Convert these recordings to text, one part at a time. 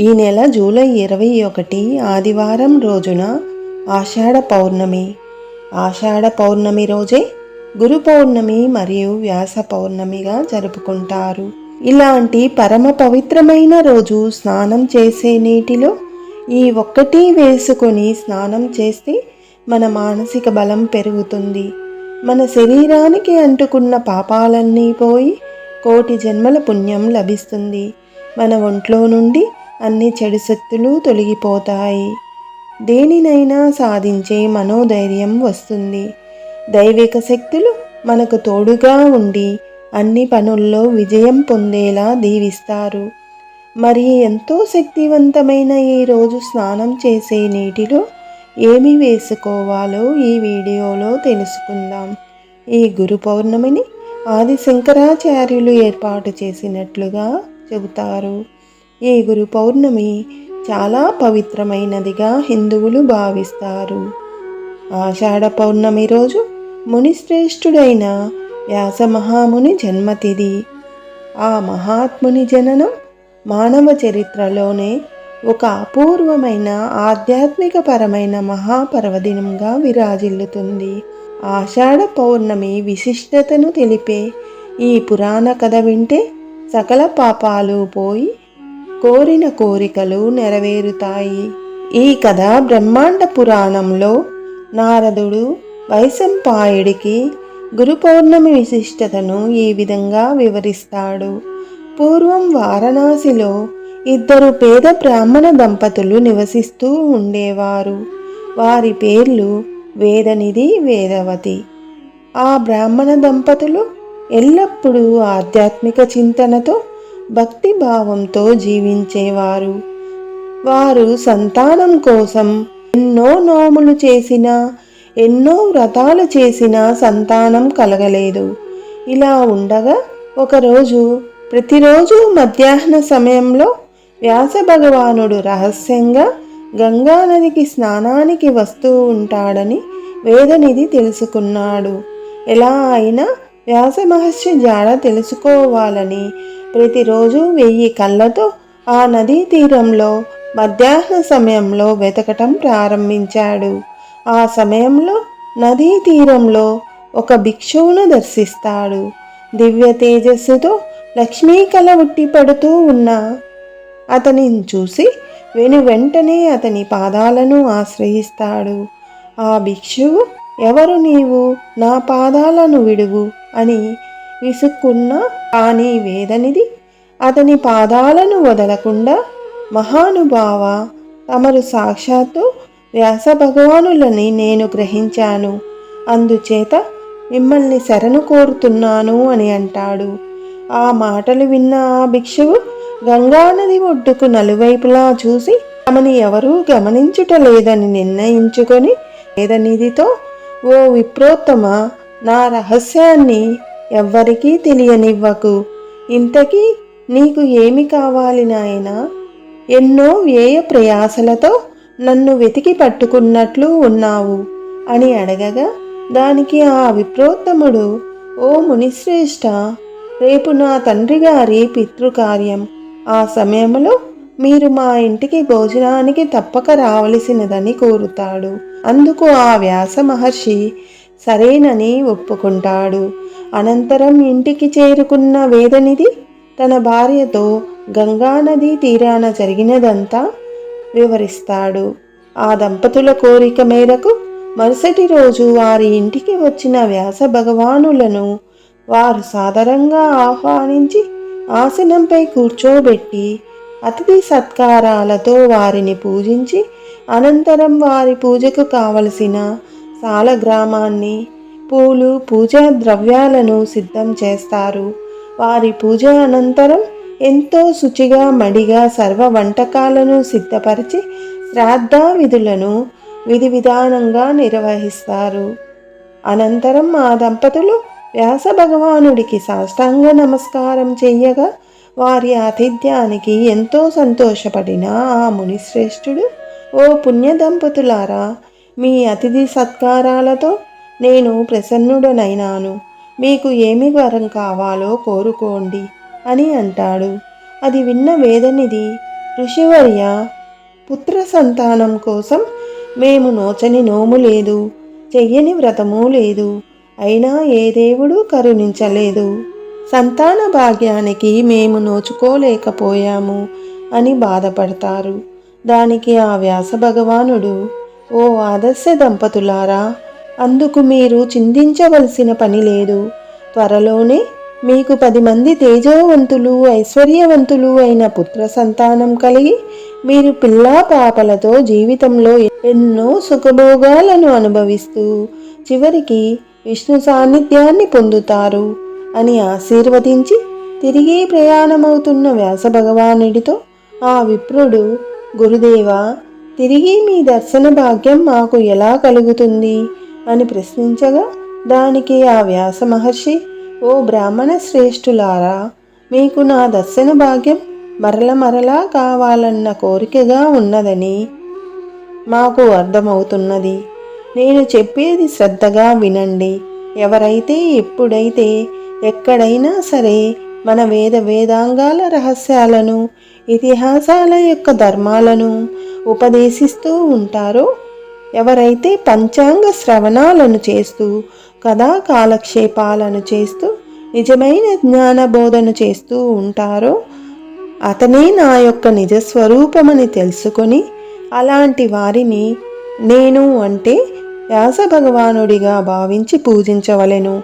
ఈ నెల జూలై ఇరవై ఒకటి ఆదివారం రోజున ఆషాఢ పౌర్ణమి. ఆషాఢ పౌర్ణమి రోజే గురు పౌర్ణమి మరియు వ్యాస పౌర్ణమిగా జరుపుకుంటారు. ఇలాంటి పరమ పవిత్రమైన రోజు స్నానం చేసే నీటిలో ఈ ఒక్కటి వేసుకొని స్నానం చేస్తే మన మానసిక బలం పెరుగుతుంది. మన శరీరానికి అంటుకున్న పాపాలన్నీ పోయి కోటి జన్మల పుణ్యం లభిస్తుంది. మన ఒంట్లో నుండి అన్ని చెడు శక్తులు తొలగిపోతాయి. దేనినైనా సాధించే మనోధైర్యం వస్తుంది. దైవిక శక్తులు మనకు తోడుగా ఉండి అన్ని పనుల్లో విజయం పొందేలా దీవిస్తారు. మరి ఎంతో శక్తివంతమైన ఈ రోజు స్నానం చేసే నీటిలో ఏమి వేసుకోవాలో ఈ వీడియోలో తెలుసుకుందాం. ఈ గురు పౌర్ణమిని ఆది శంకరాచార్యులు ఏర్పాటు చేసినట్లుగా చెబుతారు. ఈ గురు పౌర్ణమి చాలా పవిత్రమైనదిగా హిందువులు భావిస్తారు. ఆషాఢ పౌర్ణమి రోజు మునిశ్రేష్ఠుడైన వ్యాస మహాముని జన్మతిథి. ఆ మహాత్ముని జననం మానవ చరిత్రలోనే ఒక అపూర్వమైన ఆధ్యాత్మికపరమైన మహాపర్వదినంగా విరాజిల్లుతుంది. ఆషాఢ పౌర్ణమి విశిష్టతను తెలిపే ఈ పురాణ కథ వింటే సకల పాపాలు పోయి కోరిన కోరికలు నెరవేరుతాయి. ఈ కథ బ్రహ్మాండ పురాణంలో నారదుడు వైశంపాయుడికి గురు పౌర్ణమి విశిష్టతను ఈ విధంగా వివరిస్తాడు. పూర్వం వారణాసిలో ఇద్దరు పేద బ్రాహ్మణ దంపతులు నివసిస్తూ ఉండేవారు. వారి పేర్లు వేదనిధి వేదవతి. ఆ బ్రాహ్మణ దంపతులు ఎల్లప్పుడూ ఆధ్యాత్మిక చింతనతో భక్తి భావంతో జీవించేవారు. వారు సంతానం కోసం ఎన్నో నోములు చేసినా ఎన్నో వ్రతాలు చేసినా సంతానం కలగలేదు. ఇలా ఉండగా ఒకరోజు ప్రతిరోజు మధ్యాహ్న సమయంలో వ్యాస భగవానుడు రహస్యంగా గంగానదికి స్నానానికి వస్తూ ఉంటాడని వేదనిధి తెలుసుకున్నాడు. ఎలా అయినా వ్యాస మహర్షి జాడ తెలుసుకోవాలని ప్రతిరోజు వెయ్యి కళ్ళతో ఆ నదీ తీరంలో మధ్యాహ్న సమయంలో వెతకటం ప్రారంభించాడు. ఆ సమయంలో నదీ తీరంలో ఒక భిక్షువును దర్శిస్తాడు. దివ్య తేజస్సుతో లక్ష్మీ కళ ఉట్టిపడుతూ ఉన్న అతనిని చూసి వెను వెంటనే అతని పాదాలను ఆశ్రయిస్తాడు. ఆ భిక్షువు ఎవరు నీవు? నా పాదాలను విడువు అని విసుక్కున్న కానీ వేదనిది. అతని పాదాలను వదలకుండా మహానుభావ తమరు సాక్షాత్తు వ్యాస భగవానులని నేను గ్రహించాను. అందుచేత మిమ్మల్ని శరణు కోరుతున్నాను అని అంటాడు. ఆ మాటలు విన్న ఆ భిక్షువు గంగానది ఒడ్డుకు నలువైపులా చూసి తమని ఎవరూ గమనించుటలేదని నిర్ణయించుకొని వేదనిధితో ఓ విప్రోత్తమ నా రహస్యాన్ని ఎవ్వరికీ తెలియనివ్వకు. ఇంతకీ నీకు ఏమి కావాలి నాయనా? ఎన్నో వ్యయ ప్రయాసలతో నన్ను వెతికి పట్టుకున్నట్లు ఉన్నావు అని అడగగా దానికి ఆ విప్రోత్తముడు ఓ మునిశ్రేష్ఠ రేపు నా తండ్రి గారి పితృకార్యం. ఆ సమయంలో మీరు మా ఇంటికి భోజనానికి తప్పక రావలసినదని కోరుతాడు. అందుకు ఆ వ్యాస మహర్షి సరేనని ఒప్పుకుంటాడు. అనంతరం ఇంటికి చేరుకున్న వేదనిధి తన భార్యతో గంగానది తీరాన జరిగినదంతా వివరిస్తాడు. ఆ దంపతుల కోరిక మేరకు మరుసటి రోజు వారి ఇంటికి వచ్చిన వ్యాస భగవానులను వారు సాదరంగా ఆహ్వానించి ఆసనంపై కూర్చోబెట్టి అతిథి సత్కారాలతో వారిని పూజించి అనంతరం వారి పూజకు కావలసిన సాలగ్రామాన్ని పూలు పూజా ద్రవ్యాలను సిద్ధం చేస్తారు. వారి పూజ అనంతరం ఎంతో శుచిగా మడిగా సర్వ వంటకాలను సిద్ధపరిచి శ్రాద్ధ విధులను విధి విధానంగా నిర్వహిస్తారు. అనంతరం ఆ దంపతులు వ్యాస భగవానుడికి సాష్టాంగ నమస్కారం చెయ్యగా వారి ఆతిథ్యానికి ఎంతో సంతోషపడిన ఆ మునిశ్రేష్ఠుడు ఓ పుణ్య దంపతులారా మీ అతిథి సత్కారాలతో నేను ప్రసన్నుడనైనాను. మీకు ఏమి వరం కావాలో కోరుకోండి అని అంటాడు. అది విన్న వేదనిధి ఋషివర్య పుత్ర సంతానం కోసం మేము నోచని నోము లేదు చెయ్యని వ్రతము లేదు అయినా ఏ దేవుడు కరుణించలేదు. సంతాన భాగ్యానికి మేము నోచుకోలేకపోయాము అని బాధపడతారు. దానికి ఆ వ్యాస భగవానుడు ఓ ఆదర్శ దంపతులారా అందుకు మీరు చిందించవలసిన పని లేదు. త్వరలోనే మీకు పది మంది తేజోవంతులు ఐశ్వర్యవంతులు అయిన పుత్ర సంతానం కలిగి మీరు పిల్లా పాపలతో జీవితంలో ఎన్నో సుఖభోగాలను అనుభవిస్తూ చివరికి విష్ణు సాన్నిధ్యాన్ని పొందుతారు అని ఆశీర్వదించి తిరిగి ప్రయాణమవుతున్న వ్యాస భగవానుడితో ఆ విప్రుడు గురుదేవా తిరిగి మీ దర్శన భాగ్యం మాకు ఎలా కలుగుతుంది? అని ప్రశ్నించగా దానికి ఆ వ్యాస మహర్షి ఓ బ్రాహ్మణ శ్రేష్ఠులారా మీకు నా దర్శన భాగ్యం మరల మరలా కావాలన్న కోరికగా ఉన్నదని మాకు అర్థమవుతున్నది. నేను చెప్పేది శ్రద్ధగా వినండి. ఎవరైతే ఎప్పుడైతే ఎక్కడైనా సరే మన వేద వేదాంగాల రహస్యాలను ఇతిహాసాల యొక్క ధర్మాలను ఉపదేశిస్తూ ఉంటారో? ఎవరైతే పంచాంగ శ్రవణాలను చేస్తూ కథా కాలక్షేపాలను చేస్తూ నిజమైన జ్ఞానబోధన చేస్తూ ఉంటారో? అతనే నా యొక్క నిజస్వరూపమని తెలుసుకొని అలాంటి వారిని నేను అంటే వ్యాస భగవానుడిగా భావించి పూజించవలెను.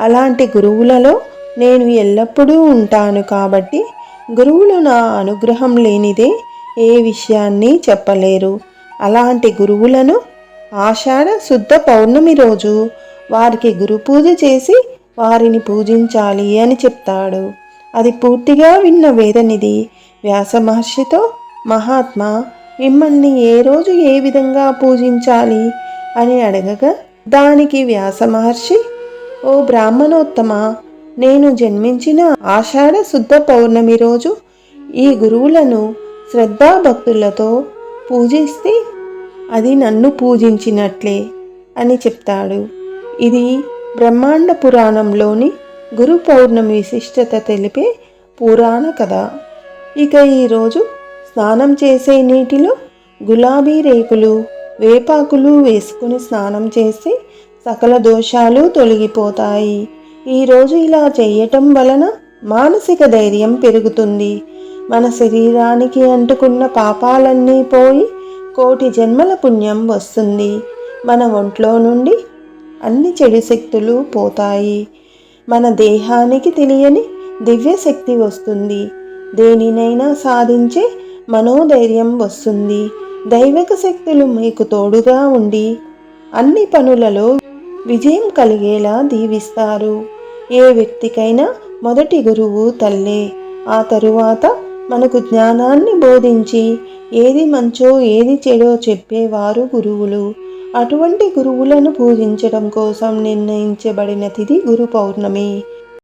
అలాంటి గురువులలో నేను ఎల్లప్పుడూ ఉంటాను కాబట్టి గురువులు నా అనుగ్రహం లేనిదే ఏ విషయాన్ని చెప్పలేరు. అలాంటి గురువులను ఆషాఢ శుద్ధ పౌర్ణమి రోజు వారికి గురు పూజ చేసి వారిని పూజించాలి అని చెప్తాడు. అది పూర్తిగా విన్న వేదనిధి వ్యాస మహర్షితో మహాత్మా మిమ్మల్ని ఏ రోజు ఏ విధంగా పూజించాలి? అని అడగగా దానికి వ్యాస మహర్షి ఓ బ్రాహ్మణోత్తమ నేను జన్మించిన ఆషాఢ శుద్ధ పౌర్ణమి రోజు ఈ గురువులను శ్రద్ధాభక్తులతో పూజిస్తే అది నన్ను పూజించినట్లే అని చెప్తాడు. ఇది బ్రహ్మాండ పురాణంలోని గురు పౌర్ణమి విశిష్టత తెలిపే పురాణ కథ. ఇక ఈరోజు స్నానం చేసే నీటిలో గులాబీ రేకులు వేపాకులు వేసుకుని స్నానం చేసి సకల దోషాలు తొలగిపోతాయి. ఈరోజు ఇలా చేయటం వలన మానసిక ధైర్యం పెరుగుతుంది. మన శరీరానికి అంటుకున్న పాపాలన్నీ పోయి కోటి జన్మల పుణ్యం వస్తుంది. మన ఒంట్లో నుండి అన్ని చెడు శక్తులు పోతాయి. మన దేహానికి తెలియని దివ్య శక్తి వస్తుంది. దేనినైనా సాధించే మనోధైర్యం వస్తుంది. దైవిక శక్తులు మీకు తోడుగా ఉండి అన్ని పనులలో విజయం కలిగేలా దీవిస్తారు. ఏ వ్యక్తికైనా మొదటి గురువు తల్లే. ఆ తరువాత మనకు జ్ఞానాన్ని బోధించి ఏది మంచో ఏది చెడో చెప్పేవారు గురువులు. అటువంటి గురువులను పూజించడం కోసం నిర్ణయించబడిన తిథి గురు పౌర్ణమి.